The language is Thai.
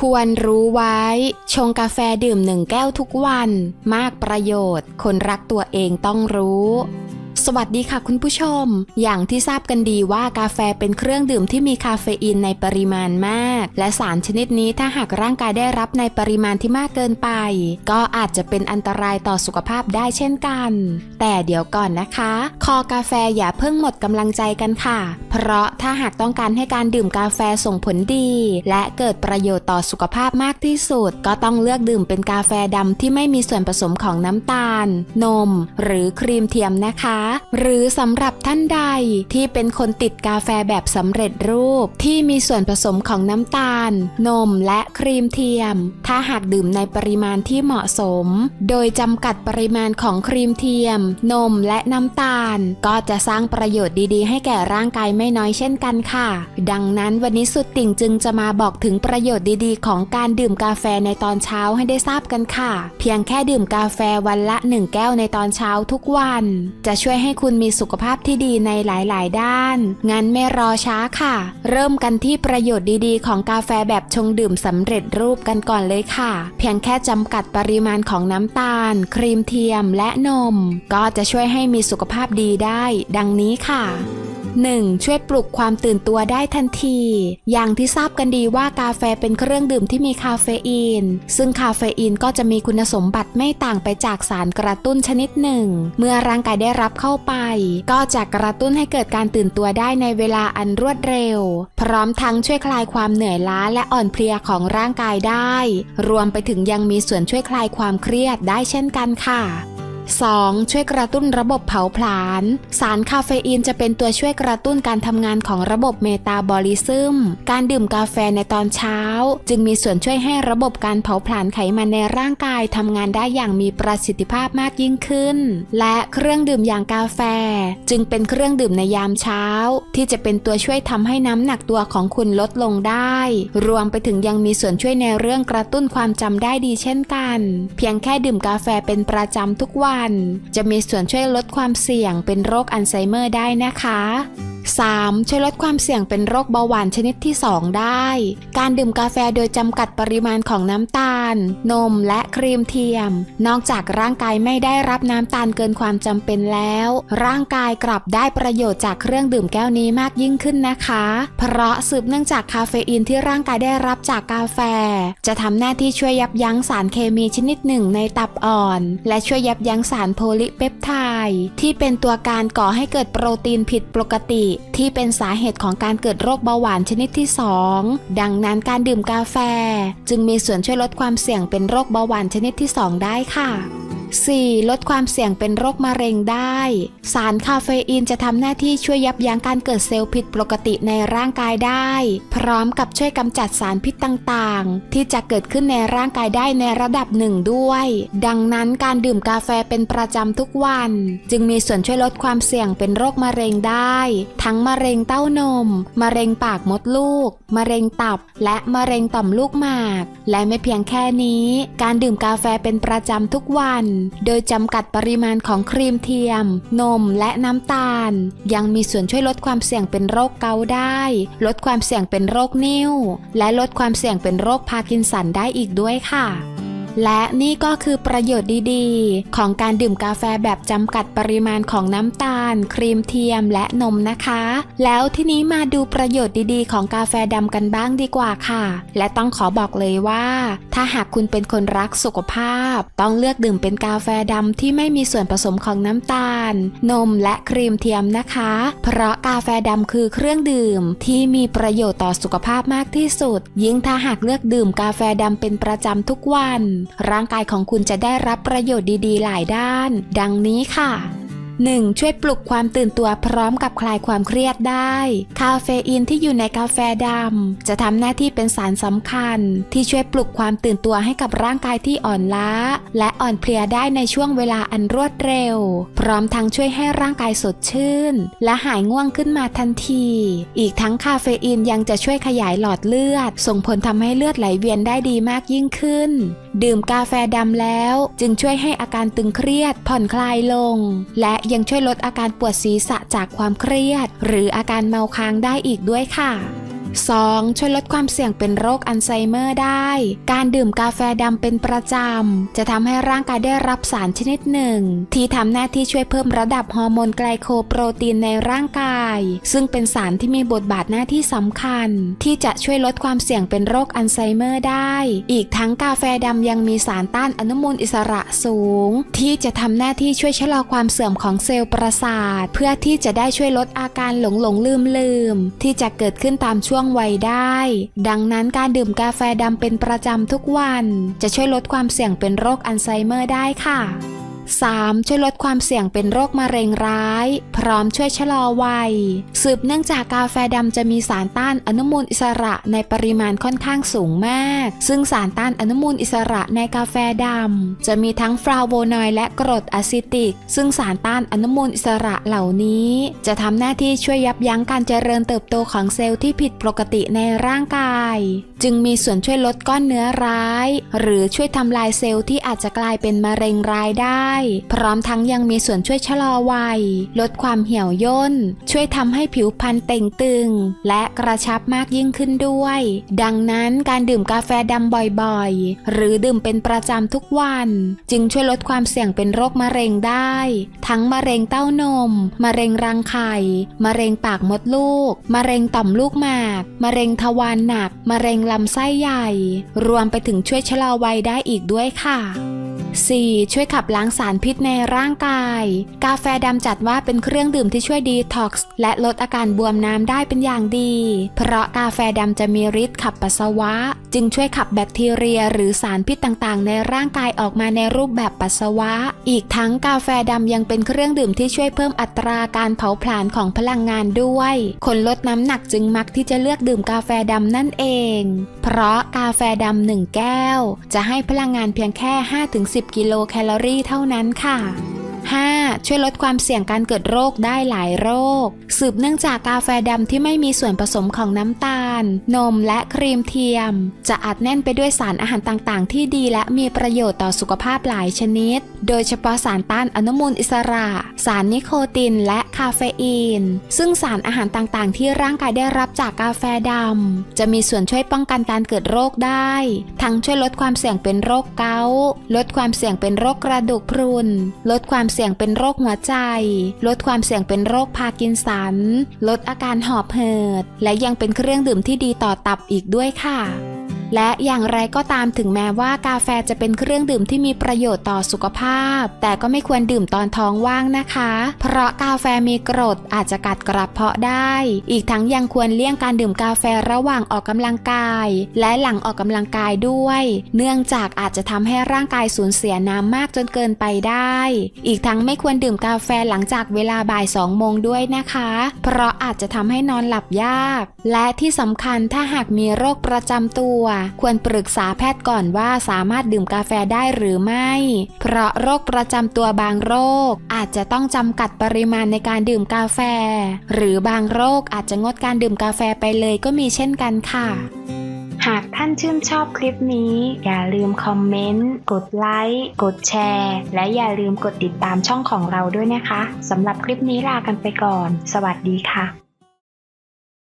ควรรู้ไว้ ชงกาแฟดื่มหนึ่งแก้วทุกวัน มากประโยชน์ คนรักตัวเองต้องรู้ สวัสดีค่ะคุณผู้ชม อย่างที่ทราบกันดีว่ากาแฟเป็นเครื่องดื่มที่มีคาเฟอีนในปริมาณมาก และสารชนิดนี้ถ้าหากร่างกายได้รับในปริมาณที่มากเกินไป ก็อาจจะเป็นอันตรายต่อสุขภาพได้เช่นกัน แต่เดี๋ยวก่อนนะคะ คอกาแฟอย่าเพิ่งหมดกำลังใจกันค่ะ เพราะถ้าหากต้องการให้การดื่มกาแฟส่งผลดี และเกิดประโยชน์ต่อสุขภาพมากที่สุด ก็ต้องเลือกดื่มเป็นกาแฟดำที่ไม่มีส่วนผสมของน้ำตาล นม หรือครีมเทียมนะคะหรือสำหรับท่านใดที่เป็นคนติดกาแฟแบบสำเร็จรูปที่มีส่วนผสมของน้ำตาล นมและครีมเทียม ถ้าหากดื่มในปริมาณที่เหมาะสม โดยจำกัดปริมาณของครีมเทียม นมและน้ำตาล ก็จะสร้างประโยชน์ดีๆ ให้แก่ร่างกายไม่น้อยเช่นกันค่ะ ดังนั้นวันนี้สุดติ่งจึงจะมาบอกถึงประโยชน์ดีๆ ของการดื่มกาแฟในตอนเช้าให้ได้ทราบกันค่ะ เพียงแค่ดื่มกาแฟวันละ 1 แก้วในตอนเช้าทุกวัน จะช่วยให้คุณมีสุขภาพที่ดีในหลาย ๆ ด้าน งั้นไม่รอช้าค่ะ เริ่มกันที่ประโยชน์ดีๆ ของกาแฟแบบชงดื่มสำเร็จรูปกันก่อนเลยค่ะ เพียงแค่จำกัดปริมาณของน้ำตาล ครีมเทียมและนม ก็จะช่วยให้มีสุขภาพดีได้ ดังนี้ค่ะ 1. ช่วยปลุกความตื่นตัวได้ทันที อย่างที่ทราบกันดีว่ากาแฟเป็นเครื่องดื่มที่มีคาเฟอีน ซึ่งคาเฟอีนก็จะมีคุณสมบัติไม่ต่างไปจากสารกระตุ้นชนิดหนึ่ง เมื่อร่างกายได้รับเข้าไป ก็จะกระตุ้นให้เกิดการตื่นตัวได้ในเวลาอันรวดเร็ว พร้อมทั้งช่วยคลายความเหนื่อยล้าและอ่อนเพลียของร่างกายได้ รวมไปถึงยังมีส่วนช่วยคลายความเครียดได้เช่นกันค่ะ 2. ช่วยกระตุ้นระบบเผาผลาญ สารคาเฟอีนจะเป็นตัวช่วยกระตุ้นการทำงานของระบบเมตาบอลิซึม การดื่มกาแฟในตอนเช้า จึงมีส่วนช่วยให้ระบบการเผาผลาญไขมันในร่างกายทำงานได้อย่างมีประสิทธิภาพมากยิ่งขึ้น และเครื่องดื่มอย่างกาแฟ จึงเป็นเครื่องดื่มในยามเช้า ที่จะเป็นตัวช่วยทำให้น้ำหนักตัวของคุณลดลงได้ รวมไปถึงยังมีส่วนช่วยในเรื่องกระตุ้นความจำได้ดีเช่นกัน เพียงแค่ดื่มกาแฟเป็นประจำทุกวันจะมีส่วนช่วยลดความเสี่ยงเป็นโรคอัลไซเมอร์ได้นะคะ 3. ช่วยลดความเสี่ยงเป็นโรคเบาหวานชนิดที่ 2 ได้ การดื่มกาแฟโดยจำกัดปริมาณของน้ำตา ล นมและครีมเทียม นอกจากร่างกายไม่ได้รับน้ำตาลเกินความจำเป็นแล้ว ร่างกายกลับได้ประโยชน์จากเครื่องดื่มแก้วนี้มากยิ่งขึ้นนะคะ เพราะสืบเนื่องจากคาเฟอีนที่ร่างกายได้รับจากกาแฟ จะทำหน้าที่ช่วยยับยั้งสารเคมีชนิดหนึ่งในตับอ่อน และช่วยยับยั้งสารโพลิเปปไทด์ที่เป็นตัวการก่อให้เกิดโปรตีนผิดปกติ ที่เป็นสาเหตุของการเกิดโรคเบาหวานชนิดที่ 2 ดังนั้นการดื่มกาแฟ จึงมีส่วนช่วยลดความเสี่ยงเป็นโรคเบาหวานชนิดที่ 2 ได้ค่ะ 4. ลดความเสี่ยงเป็นโรคมะเร็งได้ สารคาเฟอีนจะทำหน้าที่ช่วยยับยั้งการเกิดเซลล์ผิดปกติในร่างกายได้ พร้อมกับช่วยกำจัดสารพิษต่างๆ ที่จะเกิดขึ้นในร่างกายได้ในระดับหนึ่งด้วย ดังนั้นการดื่มกาแฟเป็นประจำทุกวัน จึงมีส่วนช่วยลดความเสี่ยงเป็นโรคมะเร็งได้ ทั้งมะเร็งเต้านม มะเร็งปากมดลูก มะเร็งตับ และมะเร็งต่อมลูกหมาก และไม่เพียงแค่นี้ การดื่มกาแฟเป็นประจำทุกวันโดยจำกัดปริมาณของครีมเทียม นมและน้ำตาล ยังมีส่วนช่วยลดความเสี่ยงเป็นโรคเกาต์ได้ ลดความเสี่ยงเป็นโรคนิ่ว และลดความเสี่ยงเป็นโรคพาร์กินสันได้อีกด้วยค่ะ และนี่ก็คือประโยชน์ดีๆ ของการดื่มกาแฟแบบจำกัดปริมาณของน้ำตาล ครีมเทียมและนมนะคะ แล้วทีนี้มาดูประโยชน์ดีๆ ของกาแฟดำกันบ้างดีกว่าค่ะ และต้องขอบอกเลยว่า ถ้าหากคุณเป็นคนรักสุขภาพ ต้องเลือกดื่มเป็นกาแฟดำที่ไม่มีส่วนผสมของน้ำตาล นมและครีมเทียมนะคะ เพราะกาแฟดำคือเครื่องดื่มที่มีประโยชน์ต่อสุขภาพมากที่สุด ยิ่งถ้าหากเลือกดื่มกาแฟดำเป็นประจำทุกวันร่างกายของคุณจะได้รับประโยชน์ดีๆ หลายด้าน ดังนี้ค่ะ 1. ช่วยปลุกความตื่นตัวพร้อมกับคลายความเครียดได้ คาเฟอีนที่อยู่ในกาแฟดำจะทำหน้าที่เป็นสารสำคัญ ที่ช่วยปลุกความตื่นตัวให้กับร่างกายที่อ่อนล้า และอ่อนเพลียได้ในช่วงเวลาอันรวดเร็ว พร้อมทั้งช่วยให้ร่างกายสดชื่น และหายง่วงขึ้นมาทันที อีกทั้งคาเฟอีนยังจะช่วยขยายหลอดเลือด ส่งผลทำให้เลือดไหลเวียนได้ดีมากยิ่งขึ้นดื่มกาแฟดำแล้วจึงช่วยให้อาการตึงเครียดผ่อนคลายลง และยังช่วยลดอาการปวดศีรษะจากความเครียด หรืออาการเมาค้างได้อีกด้วยค่ะ 2. ช่วยลดความเสี่ยงเป็นโรคอัลไซเมอร์ได้ การดื่มกาแฟดำเป็นประจำ จะทำให้ร่างกายได้รับสารชนิดหนึ่ง ที่ทำหน้าที่ช่วยเพิ่มระดับฮอร์โมนไกลโคโปรตีนในร่างกาย ซึ่งเป็นสารที่มีบทบาทหน้าที่สำคัญ ที่จะช่วยลดความเสี่ยงเป็นโรคอัลไซเมอร์ได้ อีกทั้งกาแฟดำยังมีสารต้านอนุมูลอิสระสูง ที่จะทำหน้าที่ช่วยชะลอความเสื่อมของเซลล์ประสาท เพื่อที่จะได้ช่วยลดอาการหลงหลงลืมลืมที่จะเกิดขึ้นตามช่วงวัยได้ ดังนั้นการดื่มกาแฟดำเป็นประจำทุกวัน จะช่วยลดความเสี่ยงเป็นโรคอัลไซเมอร์ได้ค่ะ 3. ช่วยลดความเสี่ยงเป็นโรคมะเร็งร้าย พร้อมช่วยชะลอวัย สืบเนื่องจากกาแฟดำจะมีสารต้านอนุมูลอิสระในปริมาณค่อนข้างสูงมาก ซึ่งสารต้านอนุมูลอิสระในกาแฟดำจะมีทั้งฟลาโวนอยด์และกรดอะซิติก ซึ่งสารต้านอนุมูลอิสระเหล่านี้ จะทำหน้าที่ช่วยยับยั้งการเจริญเติบโตของเซลล์ที่ผิดปกติในร่างกาย จึงมีส่วนช่วยลดก้อนเนื้อร้าย หรือช่วยทำลายเซลล์ที่อาจจะกลายเป็นมะเร็งร้ายได้พร้อมทั้งยังมีส่วนช่วยชะลอวัย ลดความเหี่ยวย่น ช่วยทำให้ผิวพรรณเต่งตึง และกระชับมากยิ่งขึ้นด้วย ดังนั้นการดื่มกาแฟดำบ่อยๆ หรือดื่มเป็นประจำทุกวัน จึงช่วยลดความเสี่ยงเป็นโรคมะเร็งได้ ทั้งมะเร็งเต้านม มะเร็งรังไข่ มะเร็งปากมดลูก มะเร็งต่อมลูกหมาก มะเร็งทวารหนัก มะเร็งลำไส้ใหญ่ รวมไปถึงช่วยชะลอวัยได้อีกด้วยค่ะ 4. ช่วยขับล้างสารพิษในร่างกาย กาแฟดำจัดว่าเป็นเครื่องดื่มที่ช่วยดีท็อกซ์และลดอาการบวมน้ำได้เป็นอย่างดี เพราะกาแฟดำจะมีฤทธิ์ขับปัสสาวะ จึงช่วยขับแบคทีเรียหรือสารพิษต่างๆ ในร่างกายออกมาในรูปแบบปัสสาวะ อีกทั้งกาแฟดำยังเป็นเครื่องดื่มที่ช่วยเพิ่มอัตราการเผาผลาญของพลังงานด้วย คนลดน้ำหนักจึงมักที่จะเลือกดื่มกาแฟดำนั่นเอง เพราะกาแฟดำหนึ่งแก้ว จะให้พลังงานเพียงแค่ 5-10 10 กิโลแคลอรี่เท่านั้นค่ะ 5. ช่วยลดความเสี่ยงการเกิดโรคได้หลายโรค สืบเนื่องจากกาแฟดำที่ไม่มีส่วนผสมของน้ำตาล นมและครีมเทียม จะอัดแน่นไปด้วยสารอาหารต่างๆ ที่ดีและมีประโยชน์ต่อสุขภาพหลายชนิด โดยเฉพาะสารต้านอนุมูลอิสระ สารนิโคติน และคาเฟอีน ซึ่งสารอาหารต่างๆ ที่ร่างกายได้รับจากกาแฟดำจะมีส่วนช่วยป้องกันการเกิดโรคได้ ทั้งช่วยลดความเสี่ยงเป็นโรคเกาต์ลดความเสี่ยงเป็นโรคกระดูกพรุน ลดความเสี่ยงเป็นโรคหัวใจ ลดความเสี่ยงเป็นโรคพาร์กินสัน ลดอาการหอบเหืดและยังเป็นเครื่องดื่มที่ดีต่อตับอีกด้วยค่ะ และอย่างไรก็ตามถึงแม้ว่ากาแฟจะเป็นเครื่องดื่มที่มีประโยชน์ต่อสุขภาพ แต่ก็ไม่ควรดื่มตอนท้องว่างนะคะ เพราะกาแฟมีกรดอาจจะกัดกระเพาะได้ อีกทั้งยังควรเลี่ยงการดื่มกาแฟระหว่างออกกำลังกาย และหลังออกกำลังกายด้วย เนื่องจากอาจจะทำให้ร่างกายสูญเสียน้ำมากจนเกินไปได้ อีกทั้งไม่ควรดื่มกาแฟหลังจากเวลาบ่าย2โมงด้วยนะคะ เพราะอาจจะทำให้นอนหลับยาก และที่สำคัญถ้าหากมีโรคประจำตัวควรปรึกษาแพทย์ก่อนว่าสามารถดื่มกาแฟได้หรือไม่ เพราะโรคประจำตัวบางโรค อาจจะต้องจำกัดปริมาณในการดื่มกาแฟ หรือบางโรคอาจจะงดการดื่มกาแฟไปเลยก็มีเช่นกันค่ะหากท่านชื่นชอบคลิปนี้ อย่าลืมคอมเมนต์ กดไลค์ กดแชร์ และอย่าลืมกดติดตามช่องของเราด้วยนะคะ สำหรับคลิปนี้ลากันไปก่อน สวัสดีค่ะ